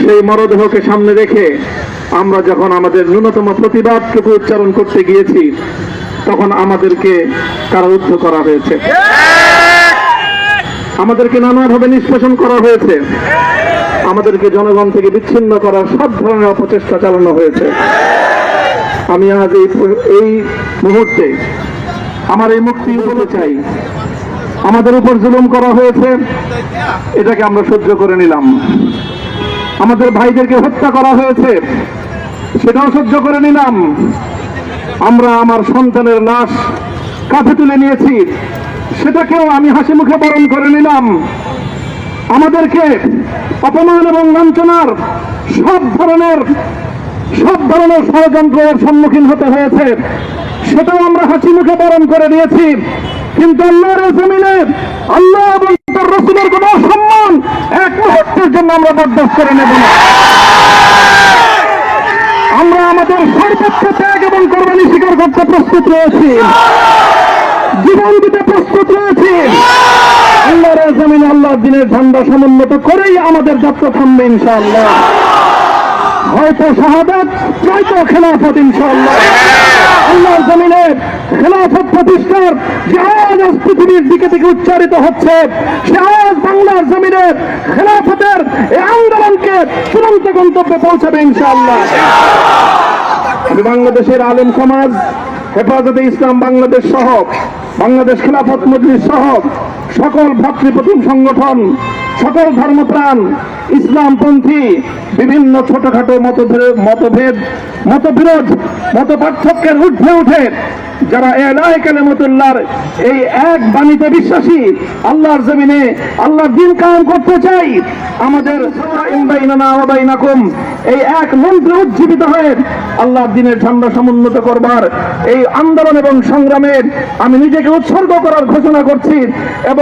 সেই মরদেহকে সামনে রেখে আমরা যখন আমাদের ন্যূনতম প্রতিবাদটুকু উচ্চারণ করতে গিয়েছি, তখন আমাদেরকে কারারুদ্ধ করা হয়েছে। আমাদেরকে নানাভাবে নিষ্পেষণ করা হয়েছে। আমাদেরকে জনগণ থেকে বিচ্ছিন্ন করার সব ধরনের অপচেষ্টা চালানো হয়েছে। আমি আজ এই মুহূর্তে আমার এই মুক্তি বলতে চাই। আমাদের উপর জুলুম করা হয়েছে। এটাকে আমরা সহ্য করে নিলাম। আমাদের ভাইদেরকে হত্যা করা হয়েছে, সেটাও সহ্য করে নিলাম। আমরা আমার সন্তানের লাশ কাঁধে তুলে নিয়েছি, সেটাকেও আমি হাসি মুখে বরণ করে নিলাম। আমাদেরকে অপমান এবং লাঞ্ছনার সব ধরনের সব ধরনের ষড়যন্ত্রের সম্মুখীন হতে হয়েছে, সেটাও আমরা হাসি মুখে বরণ করে নিয়েছি। কিন্তু জমিনে আল্লাহ এবং রসুলের কোন সম্মান এক মুহূর্তের জন্য আমরা বরদাস্ত করে নেব না। আমরা আমাদের সর্বোচ্চ ত্যাগ এবং কোরবানি স্বীকার করতে প্রস্তুত রয়েছি। জীবন দিতে প্রস্তুত রয়েছি। আল্লাহর এই আল্লাহ দিনের ঝান্ডা সমুন্নত করেই আমাদের যাত্রা থামবে ইনশাআল্লাহ। হয়তো শাহাদাত নয়তো খেলাফত ইনশাআল্লাহ। আল্লাহর জমিনে খেলাফত প্রতিষ্ঠার যে আওয়াজ আজ পৃথিবীর দিকে থেকে উচ্চারিত হচ্ছে। সে আওয়াজ বাংলার জমিনে খেলাফতের এই আন্দোলনকে চূড়ান্ত গন্তব্যে পৌঁছাবে ইনশাআল্লাহ। আমি বাংলাদেশের আলেম সমাজ, হেফাজতে ইসলাম বাংলাদেশ সহ, বাংলাদেশ খেলাফত মজলিস সহ সকল ভাতৃপ্রতিম সংগঠন, সকল ধর্মপ্রাণ, ইসলামপন্থী, বিভিন্ন ছোটখাটো মতভেদ, মতবিরোধ মত পার্থক্যের ঊর্ধ্বে উঠে যারা এলাই কালেমতুল্লাহর এই এক বাণীতে বিশ্বাসী, আল্লাহর জমিনে আল্লাহর দিন কায়েম করতে চাই, আমাদের এই এক মন্ত্রে উজ্জীবিত হয়ে আল্লাহর দিনের ঝান্ডা সমুন্নত করবার এই আন্দোলন এবং সংগ্রামের আমি নিজেকে উৎসর্গ করার ঘোষণা করছি এবং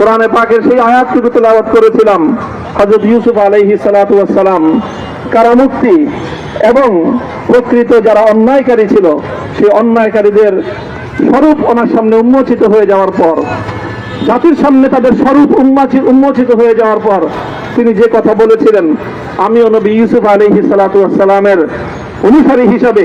কোরআনে পাকের সেই আয়াতটুকু তেলাওয়াত করেছিলাম, হযরত ইউসুফ আলাইহি সালাতু সালাম কারামুক্তি এবং প্রকৃত যারা অন্যায়কারী ছিল, সেই অন্যায়কারীদের স্বরূপ ওনার সামনে উন্মোচিত হয়ে যাওয়ার পর, জাতির সামনে তাদের স্বরূপ উন্মোচিত হয়ে যাওয়ার পর তিনি যে কথা বলেছিলেন, আমিও নবী ইউসুফ আলাইহি সালাতু সালামের অনুসারী হিসাবে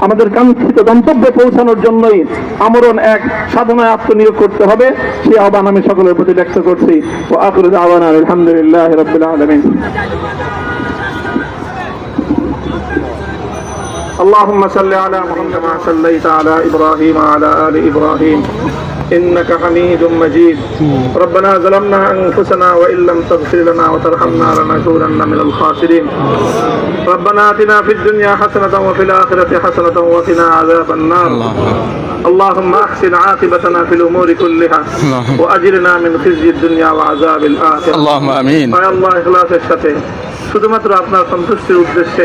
আমাদের কাঙ্ক্ষিত গন্তব্যে পৌঁছানোর জন্যই আমরণ এক সাধনায় আত্মনিয়োগ করতে হবে সেই আহ্বান আমি সকলের প্রতি ব্যক্ত করছি ও আকুর আহ্বান আলহামদুলিল্লাহ রবিল আলমিন اللهم صل على محمد كما صليت على ابراهيم وعلى ال ابراهيم انك حميد مجيد ربنا ظلمنا انفسنا وان لم تغفر لنا وترحمنا لنكونن من الخاسرين ربنا اتنا في الدنيا حسنه وفي الاخره حسنه وقنا عذاب النار اللهم احسن عاقبتنا في الامور كلها اللهم. واجرنا من خزي الدنيا وعذاب الاخره اللهم امين আয় আল্লাহ ইখলাসের সাথে শুধুমাত্র আপনার সন্তুষ্টির উদ্দেশ্যে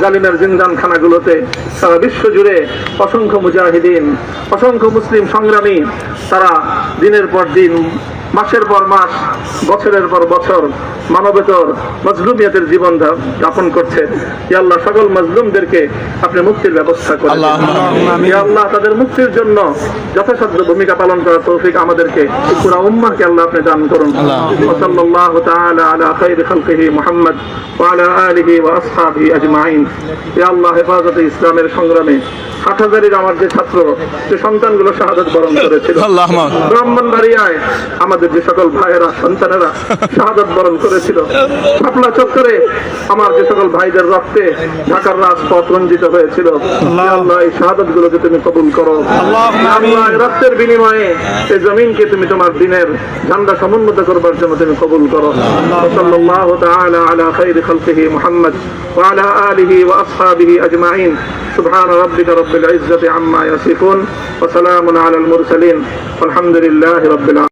জালিমের জিন্দান খানাগুলোতে সারা বিশ্ব জুড়ে অসংখ্য মুজাহিদিন, অসংখ্য মুসলিম সংগ্রামী, তারা দিনের পর দিন মাসের পর মাস বছরের পর বছর মানবেতর মজলুমিয়াদের জীবন যাপন করছে। ইয়াল্লাহ সকল মজলুমদেরকে আপনি মুক্তির ব্যবস্থা করেন ইয়াল্লাহ তাদের মুক্তির জন্য যথাসাধ্য ভূমিকা পালন করা তৌফিক আমাদেরকে পুরা উম্মাকে আল্লাহ আপনি দান করুন। ওসল্লাহ তাআলা আলা খাইর খালকিহি মুহাম্মদ ওয়া আলা আলিহি ওয়া আসহাবিহি আজমাইন। ইয়া হেফাজতে ইসলামের সংগ্রামে হাটহাজারির আমার যে ছাত্র যে সন্তানগুলো শাহাদত বরণ করেছিল। ব্রাহ্মণ ব্রাহ্মণবাড়িয়ায় আমার আমাদের যে সকল ভাইয়েরা সন্তানেরা শাহাদত বরণ করেছিল শাপলা চত্বরে আমার যে সকল ভাইদের রক্তে ঢাকার রাজপথ রঞ্জিত হয়েছিল ইয়া আল্লাহ এই শাহাদত গুলোকে তুমি কবুল করো ইয়া আল্লাহ এই রক্তের বিনিময়ে এই জমিনকে তুমি তোমার দিনের ঝান্ডা সমুন্নত করবার জন্য তুমি কবুল করো সাল্লাল্লাহু তাআলা আলা খাইরি খালকিহি মুহাম্মদ وعلى آله وأصحابه أجمعين سبحان ربك رب العزة عما يصفون وسلام على المرسلين والحمد لله رب العالمين